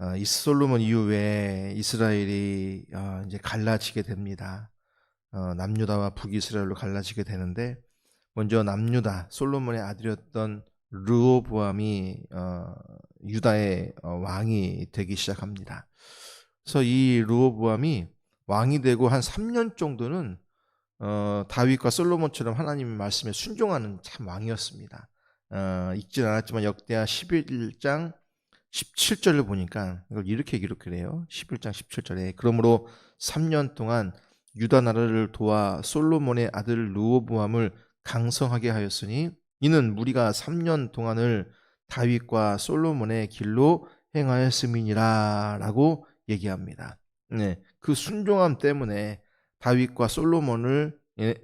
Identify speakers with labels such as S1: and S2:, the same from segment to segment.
S1: 어, 이 솔로몬 이후에 이스라엘이 어, 이제 갈라지게 됩니다. 어, 남유다와 북이스라엘로 갈라지게 되는데 먼저 남유다 솔로몬의 아들이었던 르호보암이 어, 유다의 어, 왕이 되기 시작합니다. 그래서 이 르호보암이 왕이 되고 한 3년 정도는 어, 다윗과 솔로몬처럼 하나님의 말씀에 순종하는 참 왕이었습니다. 어, 읽진 않았지만 역대하 11장 17절을 보니까 이걸 이렇게 기록을 해요. 11장 17절에 그러므로 3년 동안 유다 나라를 도와 솔로몬의 아들 르호보암을 강성하게 하였으니 이는 무리가 3년 동안을 다윗과 솔로몬의 길로 행하였음이니라라고 얘기합니다. 네, 그 순종함 때문에 다윗과 솔로몬을 예,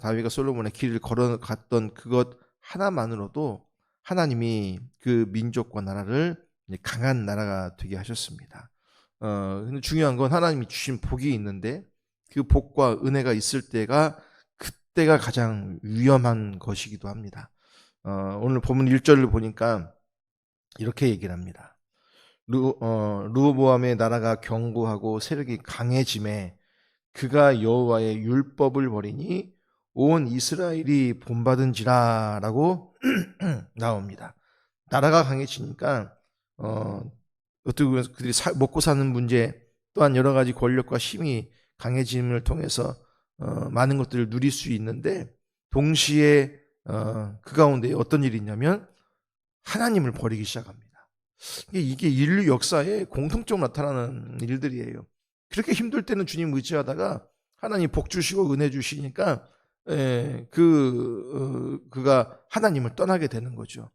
S1: 다윗과 솔로몬의 길을 걸어갔던 그것 하나만으로도 하나님이 그 민족과 나라를 강한 나라가 되게 하셨습니다. 어, 근데 중요한 건 하나님이 주신 복이 있는데 그 복과 은혜가 있을 때가 그때가 가장 위험한 것이기도 합니다. 어, 오늘 본문 1절을 보니까 이렇게 얘기를 합니다. 루, 어, 루보암의 나라가 견고하고 세력이 강해짐에 그가 여호와의 율법을 버리니 온 이스라엘이 본받은지라라고 나옵니다. 나라가 강해지니까 어, 어떻게 보면 그들이 사- 먹고 사는 문제 또한 여러 가지 권력과 힘이 강해짐을 통해서 어, 많은 것들을 누릴 수 있는데 동시에 어, 그 가운데 어떤 일이 있냐면 하나님을 버리기 시작합니다. 이게, 인류 역사에 공통적으로 나타나는 일들이에요. 그렇게 힘들 때는 주님 의지하다가 하나님 복 주시고 은혜 주시니까 에, 그 어, 그가 하나님을 떠나게 되는 거죠.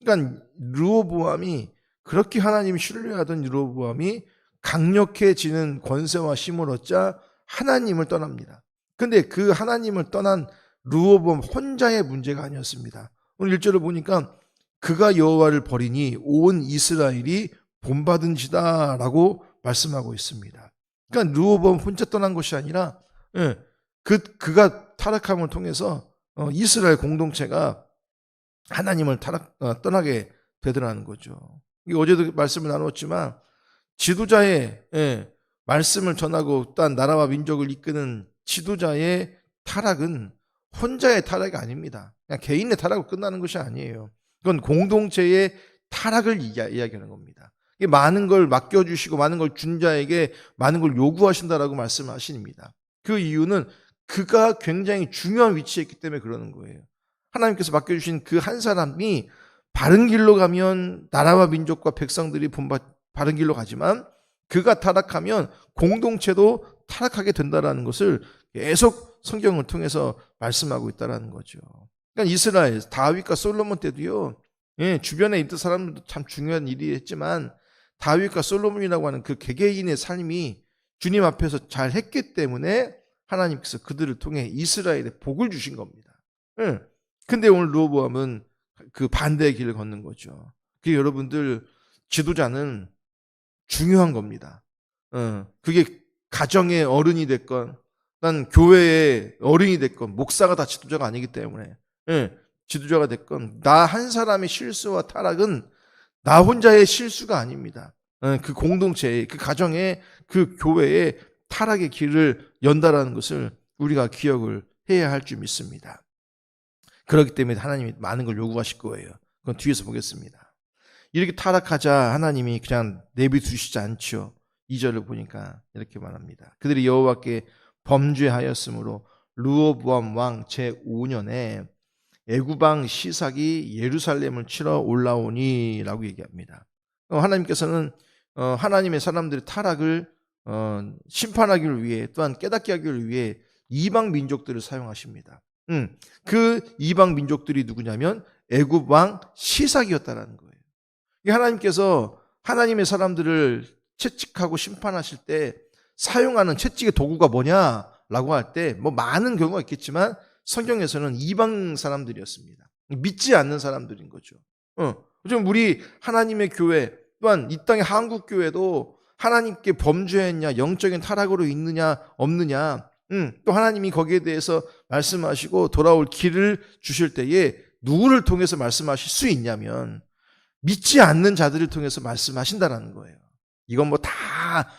S1: 그러니까 르호보암이 그렇게 하나님 신뢰하던 르호보암이 강력해지는 권세와 힘을 얻자 하나님을 떠납니다. 근데 그 하나님을 떠난 르호보암 혼자의 문제가 아니었습니다. 오늘 1절을 보니까 그가 여호와를 버리니 온 이스라엘이 본받은 지다라고 말씀하고 있습니다. 그러니까 르호보암 혼자 떠난 것이 아니라 예, 그 그가 타락함을 통해서 어, 이스라엘 공동체가 하나님을 타락 어, 떠나게 되더라는 거죠. 어제도 말씀을 나눴지만 지도자의 예, 말씀을 전하고 또한 나라와 민족을 이끄는 지도자의 타락은 혼자의 타락이 아닙니다. 그냥 개인의 타락으로 끝나는 것이 아니에요. 그건 공동체의 타락을 이야- 이야기하는 겁니다. 많은 걸 맡겨주시고 많은 걸 준 자에게 많은 걸 요구하신다라고 말씀하십니다. 그 이유는 그가 굉장히 중요한 위치에 있기 때문에 그러는 거예요. 하나님께서 맡겨주신 그 한 사람이 바른 길로 가면 나라와 민족과 백성들이 본받 바른 길로 가지만 그가 타락하면 공동체도 타락하게 된다라는 것을 계속 성경을 통해서 말씀하고 있다라는 거죠. 그러니까 이스라엘 다윗과 솔로몬 때도요. 예, 주변에 있던 사람들도 참 중요한 일이 했지만 다윗과 솔로몬이라고 하는 그 개개인의 삶이 주님 앞에서 잘 했기 때문에 하나님께서 그들을 통해 이스라엘에 복을 주신 겁니다. 예. 근데 오늘 르호보암은 그 반대의 길을 걷는 거죠. 그 여러분들 지도자는 중요한 겁니다. 어, 그게 가정의 어른이 됐건, 난 교회의 어른이 됐건, 목사가 다 지도자가 아니기 때문에, 예, 지도자가 됐건, 나 한 사람의 실수와 타락은 나 혼자의 실수가 아닙니다. 어, 그 공동체의, 그 가정의, 그 교회의 타락의 길을 연다라는 것을 우리가 기억을 해야 할 줄 믿습니다. 그렇기 때문에 하나님이 많은 걸 요구하실 거예요. 그건 뒤에서 보겠습니다. 이렇게 타락하자 하나님이 그냥 내비두시지 않죠. 2절을 보니까 이렇게 말합니다. 그들이 여호와께 범죄하였으므로 르호보암 왕 제5년에 애구방 시삭이 예루살렘을 치러 올라오니라고 얘기합니다. 어, 하나님께서는 어, 하나님의 사람들의 타락을 어, 심판하기를 위해 또한 깨닫게 하기를 위해 이방 민족들을 사용하십니다. 음, 그 이방 민족들이 누구냐면 애굽 왕 시삭이었다라는 거예요. 이 하나님께서 하나님의 사람들을 채찍하고 심판하실 때 사용하는 채찍의 도구가 뭐냐라고 할 때 뭐 많은 경우가 있겠지만 성경에서는 이방 사람들이었습니다. 믿지 않는 사람들인 거죠. 어, 좀 우리 하나님의 교회 또한 이 땅의 한국 교회도 하나님께 범죄했냐 영적인 타락으로 있느냐 없느냐 음, 또 하나님이 거기에 대해서 말씀하시고 돌아올 길을 주실 때에 누구를 통해서 말씀하실 수 있냐면 믿지 않는 자들을 통해서 말씀하신다라는 거예요. 이건 뭐 다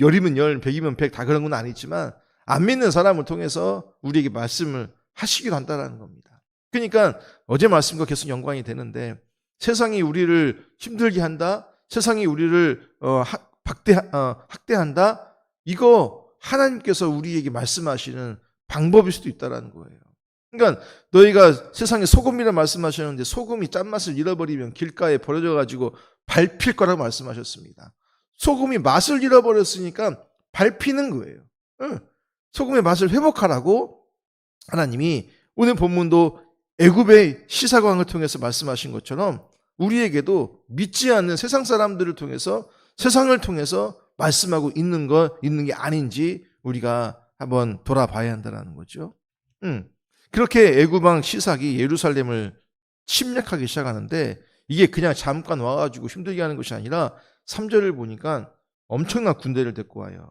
S1: 열이면 열, 백이면 백 다 그런 건 아니지만 안 믿는 사람을 통해서 우리에게 말씀을 하시기로 한다는 겁니다. 그러니까 어제 말씀과 계속 연관이 되는데 세상이 우리를 힘들게 한다, 세상이 우리를 어, 학, 박대, 어, 학대한다, 이거 하나님께서 우리에게 말씀하시는 방법일 수도 있다라는 거예요. 그러니까 너희가 세상에 소금이라 말씀하셨는데 소금이 짠맛을 잃어버리면 길가에 버려져 가지고 밟힐 거라고 말씀하셨습니다. 소금이 맛을 잃어버렸으니까 밟히는 거예요. 응. 소금의 맛을 회복하라고 하나님이 오늘 본문도 애굽의 시사광을 통해서 말씀하신 것처럼 우리에게도 믿지 않는 세상 사람들을 통해서 세상을 통해서 말씀하고 있는 거 있는 게 아닌지 우리가 한번 돌아봐야 한다는 거죠. 음. 그렇게 애굽왕 시삭이 예루살렘을 침략하기 시작하는데 이게 그냥 잠깐 와가지고 힘들게 하는 것이 아니라 3절을 보니까 엄청난 군대를 데리고 와요.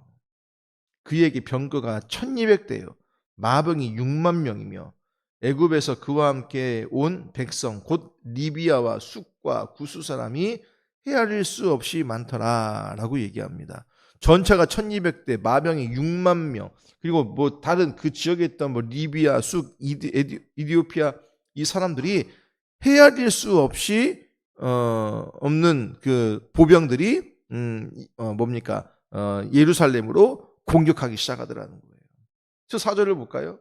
S1: 그에게 병거가 1200대요. 마병이 6만 명이며 애굽에서 그와 함께 온 백성 곧 리비아와 숫과 구수 사람이 헤아릴 수 없이 많더라라고 얘기합니다. 전차가 1200대, 마병이 6만 명, 그리고 뭐 다른 그 지역에 있던 뭐 리비아, 쑥, 이디, 이디오피아 이 사람들이 헤아릴 수 없이 어, 없는 그 보병들이 음, 어, 뭡니까 어, 예루살렘으로 공격하기 시작하더라는 거예요. 저 사절을 볼까요?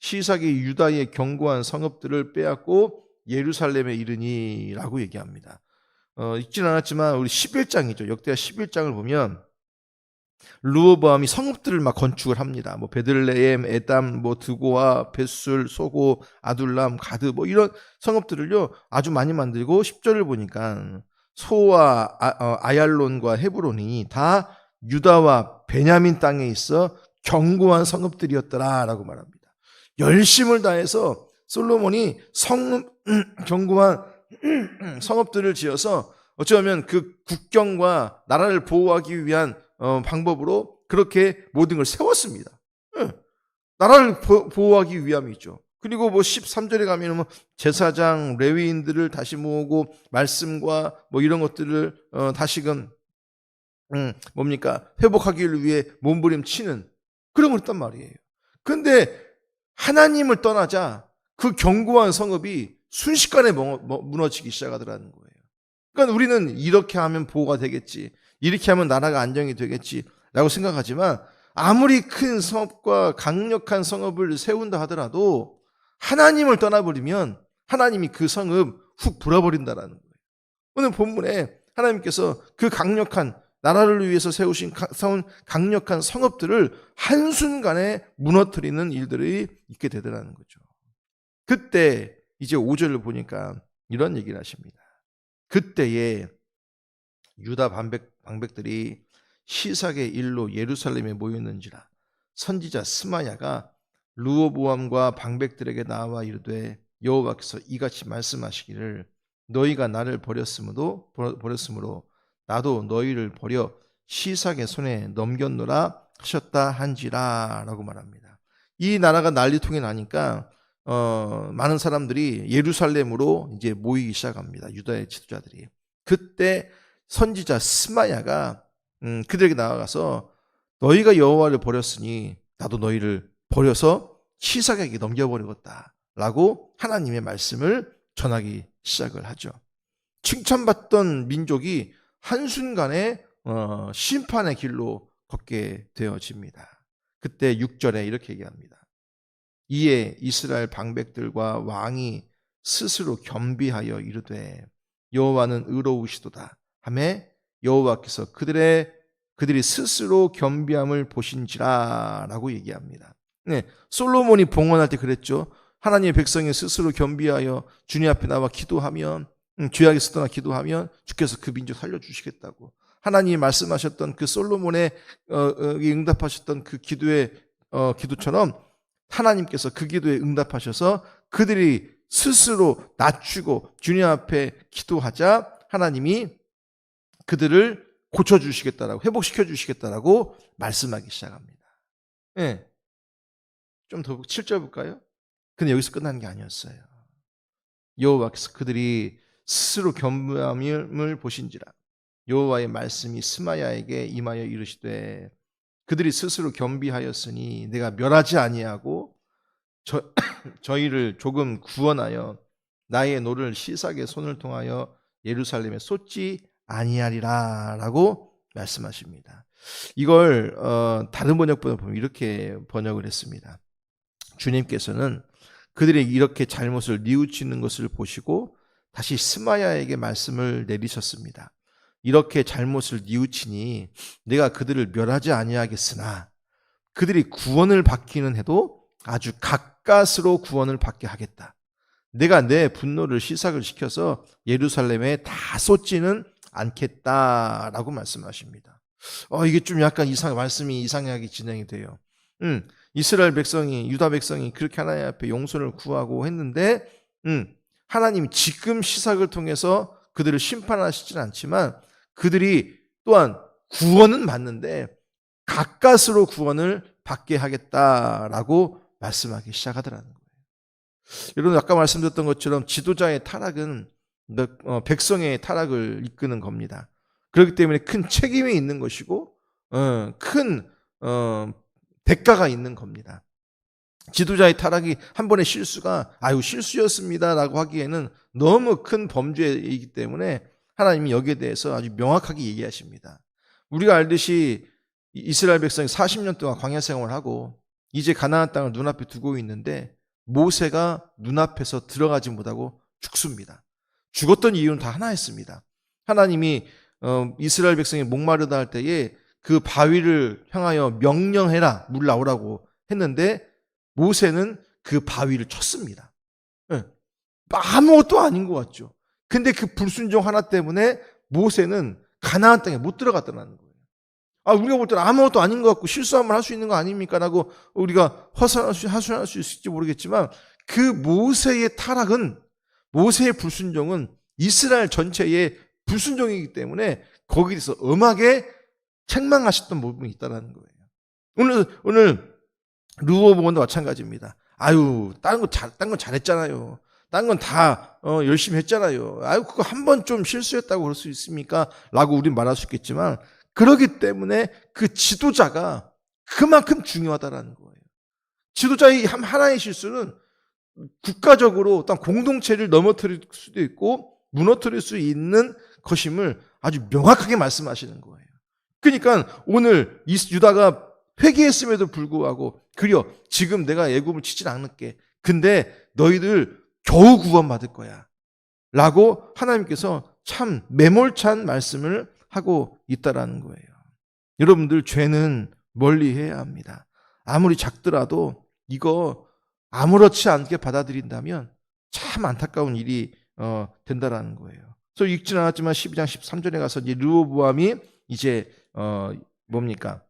S1: 시삭이 유다의 견고한 성읍들을 빼앗고 예루살렘에 이르니라고 얘기합니다. 어, 읽지는 않았지만 우리 11장이죠. 역대하 11장을 보면 루어보암이 성읍들을 막 건축을 합니다. 뭐 베들레헴, 에담, 뭐 드고와 벳술, 소고, 아둘람, 가드 뭐 이런 성읍들을요 아주 많이 만들고 10절을 보니까 소와 아, 야론과 헤브론이 다 유다와 베냐민 땅에 있어 견고한 성읍들이었더라라고 말합니다. 열심을 다해서 솔로몬이 성 견고한 성읍들을 지어서 어쩌면 그 국경과 나라를 보호하기 위한 어, 방법으로 그렇게 모든 걸 세웠습니다. 응. 나라를 보, 호하기 위함이죠. 그리고 뭐 13절에 가면 뭐 제사장, 레위인들을 다시 모으고 말씀과 뭐 이런 것들을 어, 다시금 음, 뭡니까 회복하기를 위해 몸부림치는 그런 걸 했단 말이에요. 근데 하나님을 떠나자 그 견고한 성읍이 순식간에 무너지기 시작하더라는 거예요. 그러니까 우리는 이렇게 하면 보호가 되겠지. 이렇게 하면 나라가 안정이 되겠지라고 생각하지만 아무리 큰 성읍과 강력한 성읍을 세운다 하더라도 하나님을 떠나버리면 하나님이 그 성읍 훅 불어버린다라는 거예요. 오늘 본문에 하나님께서 그 강력한 나라를 위해서 세우신 강력한 성읍들을 한순간에 무너뜨리는 일들이 있게 되더라는 거죠. 그때 이제 5절을 보니까 이런 얘기를 하십니다. 그때에 유다 방백, 방백들이 시삭의 일로 예루살렘에 모였는지라 선지자 스마야가 루오보암과 방백들에게 나와 이르되 여호와께서 이같이 말씀하시기를 너희가 나를 버렸으므로 버렸으므로 나도 너희를 버려 시삭의 손에 넘겼노라 하셨다 한지라라고 말합니다. 이 나라가 난리통이 나니까 어, 많은 사람들이 예루살렘으로 이제 모이기 시작합니다. 유다의 지도자들이. 그때 선지자 스마야가 음, 그들에게 나아가서 너희가 여호와를 버렸으니 나도 너희를 버려서 시삭에게 넘겨버리겠다라고 하나님의 말씀을 전하기 시작을 하죠. 칭찬받던 민족이 한순간에 어, 심판의 길로 걷게 되어집니다. 그때 6절에 이렇게 얘기합니다. 이에 이스라엘 방백들과 왕이 스스로 겸비하여 이르되 여호와는 의로우시도다 하매 여호와께서 그들의 그들이 스스로 겸비함을 보신지라라고 얘기합니다. 네, 솔로몬이 봉헌할 때 그랬죠. 하나님의 백성이 스스로 겸비하여 주님 앞에 나와 기도하면 음, 죄악에서 떠나 기도하면 주께서 그 민족 살려주시겠다고 하나님이 말씀하셨던 그 솔로몬의 어, 어, 응답하셨던 그 기도의 어, 기도처럼 하나님께서 그 기도에 응답하셔서 그들이 스스로 낮추고 주님 앞에 기도하자 하나님이 그들을 고쳐 주시겠다라고 회복시켜 주시겠다라고 말씀하기 시작합니다. 예. 네. 좀더 7절 볼까요? 근데 여기서 끝난 게 아니었어요. 여호와께서 그들이 스스로 겸함을 보신지라 여호와의 말씀이 스마야에게 임하여 이르시되 그들이 스스로 겸비하였으니 내가 멸하지 아니하고 저, 저희를 조금 구원하여 나의 노를 시삭의 손을 통하여 예루살렘에 쏟지 아니하리라라고 말씀하십니다. 이걸 어, 다른 번역본을 보면 이렇게 번역을 했습니다. 주님께서는 그들이 이렇게 잘못을 뉘우치는 것을 보시고 다시 스마야에게 말씀을 내리셨습니다. 이렇게 잘못을 뉘우치니 내가 그들을 멸하지 아니하겠으나 그들이 구원을 받기는 해도 아주 가까스로 구원을 받게 하겠다. 내가 내 분노를 시삭을 시켜서 예루살렘에 다 쏟지는 않겠다라고 말씀하십니다. 어, 이게 좀 약간 이상 말씀이 이상하게 진행이 돼요. 음, 이스라엘 백성이 유다 백성이 그렇게 하나님 앞에 용서를 구하고 했는데, 음, 하나님이 지금 시삭을 통해서 그들을 심판하시진 않지만 그들이 또한 구원은 받는데 가까스로 구원을 받게 하겠다라고 말씀하기 시작하더라는 거예요. 여러분 아까 말씀드렸던 것처럼 지도자의 타락은 어, 백성의 타락을 이끄는 겁니다. 그렇기 때문에 큰 책임이 있는 것이고 어, 큰 어, 대가가 있는 겁니다. 지도자의 타락이 한 번의 실수가 아유 실수였습니다라고 하기에는 너무 큰 범죄이기 때문에 하나님이 여기에 대해서 아주 명확하게 얘기하십니다. 우리가 알듯이 이스라엘 백성이 40년 동안 광야 생활을 하고 이제 가나안 땅을 눈앞에 두고 있는데 모세가 눈앞에서 들어가지 못하고 죽습니다. 죽었던 이유는 다 하나였습니다. 하나님이 어, 이스라엘 백성이 목마르다 할 때에 그 바위를 향하여 명령해라 물 나오라고 했는데 모세는 그 바위를 쳤습니다. 네. 아무것도 아닌 것 같죠. 근데 그 불순종 하나 때문에 모세는 가나안 땅에 못 들어갔다는 거예요. 아, 우리가 볼 때는 아무것도 아닌 것 같고 실수하면 할 수 있는 거 아닙니까? 라고 우리가 허술할 수, 하수할 수 있을지 모르겠지만 그 모세의 타락은 모세의 불순종은 이스라엘 전체의 불순종이기 때문에 거기에서 엄하게 책망하셨던 부분이 있다는 거예요. 오늘, 오늘 루어보건도 마찬가지입니다. 아유, 다른 거 잘, 딴건 잘했잖아요. 딴건다 어, 열심히 했잖아요. 아유, 그거 한 번 좀 실수했다고 그럴 수 있습니까? 라고 우린 말할 수 있겠지만, 그러기 때문에 그 지도자가 그만큼 중요하다라는 거예요. 지도자의 하나의 실수는 국가적으로 어떤 공동체를 넘어뜨릴 수도 있고 무너뜨릴 수 있는 것임을 아주 명확하게 말씀하시는 거예요. 그러니까 오늘 유다가 회개했음에도 불구하고 그려 지금 내가 애굽을 치진 않을게. 근데 너희들 겨우 구원받을 거야. 라고 하나님께서 참 매몰찬 말씀을 하고 있다라는 거예요. 여러분들 죄는 멀리 해야 합니다. 아무리 작더라도 이거 아무렇지 않게 받아들인다면 참 안타까운 일이 어, 된다라는 거예요. 그래서 읽지는 않았지만 12장 13절에 가서 이제 르호보암이 이제 어, 뭡니까?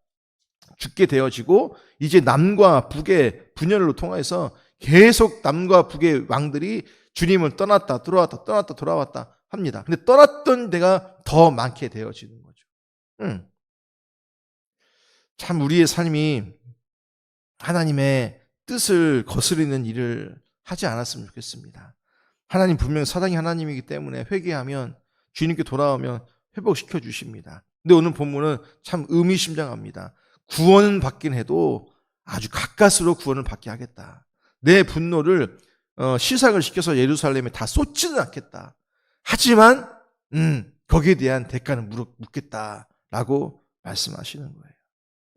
S1: 죽게 되어지고 이제 남과 북의 분열로 통해서 계속 남과 북의 왕들이 주님을 떠났다 들어왔다 떠났다 돌아왔다 합니다. 근데 떠났던 데가 더 많게 되어지는 거죠. 음. 참 우리의 삶이 하나님의 뜻을 거스르는 일을 하지 않았으면 좋겠습니다. 하나님 분명 사랑이 하나님이기 때문에 회개하면 주님께 돌아오면 회복시켜 주십니다. 근데 오늘 본문은 참 의미심장합니다. 구원은 받긴 해도 아주 가까스로 구원을 받게 하겠다. 내 분노를 어, 시삭을 시켜서 예루살렘에 다 쏟지는 않겠다. 하지만 음, 거기에 대한 대가는 묻겠다라고 말씀하시는 거예요.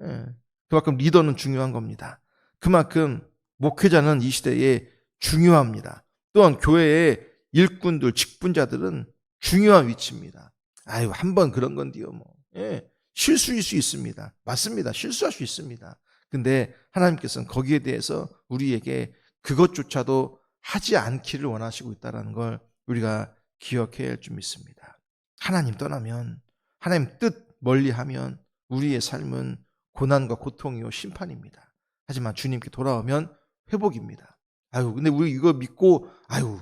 S1: 예. 그만큼 리더는 중요한 겁니다. 그만큼 목회자는 이 시대에 중요합니다. 또한 교회의 일꾼들, 직분자들은 중요한 위치입니다. 아유, 한 번 그런 건데요, 뭐. 예, 실수일 수 있습니다. 맞습니다. 실수할 수 있습니다. 근데 하나님께서는 거기에 대해서 우리에게 그것조차도 하지 않기를 원하시고 있다는 걸 우리가 기억해야 할 줄 믿습니다. 하나님 떠나면, 하나님 뜻 멀리 하면 우리의 삶은 고난과 고통이요 심판입니다. 하지만 주님께 돌아오면 회복입니다. 아유, 근데 우리 이거 믿고, 아유,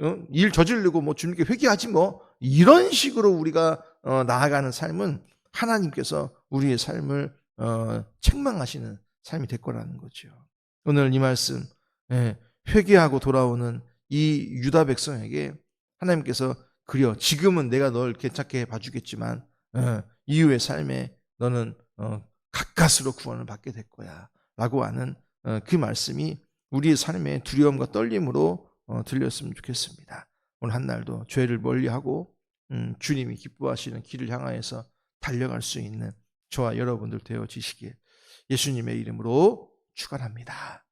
S1: 어? 일 저지르고 뭐 주님께 회개하지 뭐. 이런 식으로 우리가 어, 나아가는 삶은 하나님께서 우리의 삶을 어, 책망하시는 삶이 될 거라는 거죠. 오늘 이 말씀, 예, 회개하고 돌아오는 이 유다 백성에게 하나님께서 그려 지금은 내가 널 괜찮게 봐주겠지만 어, 이후의 삶에 너는 어, 가까스로 구원을 받게 될 거야라고 하는 어, 그 말씀이 우리의 삶의 두려움과 떨림으로 어, 들렸으면 좋겠습니다. 오늘 한 날도 죄를 멀리하고 음, 주님이 기뻐하시는 길을 향하여서 달려갈 수 있는 저와 여러분들 되어지시길 예수님의 이름으로 축원합니다.